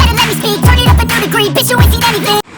Better let me speak, turn it up a new degree Bitch, you ain't seen anything.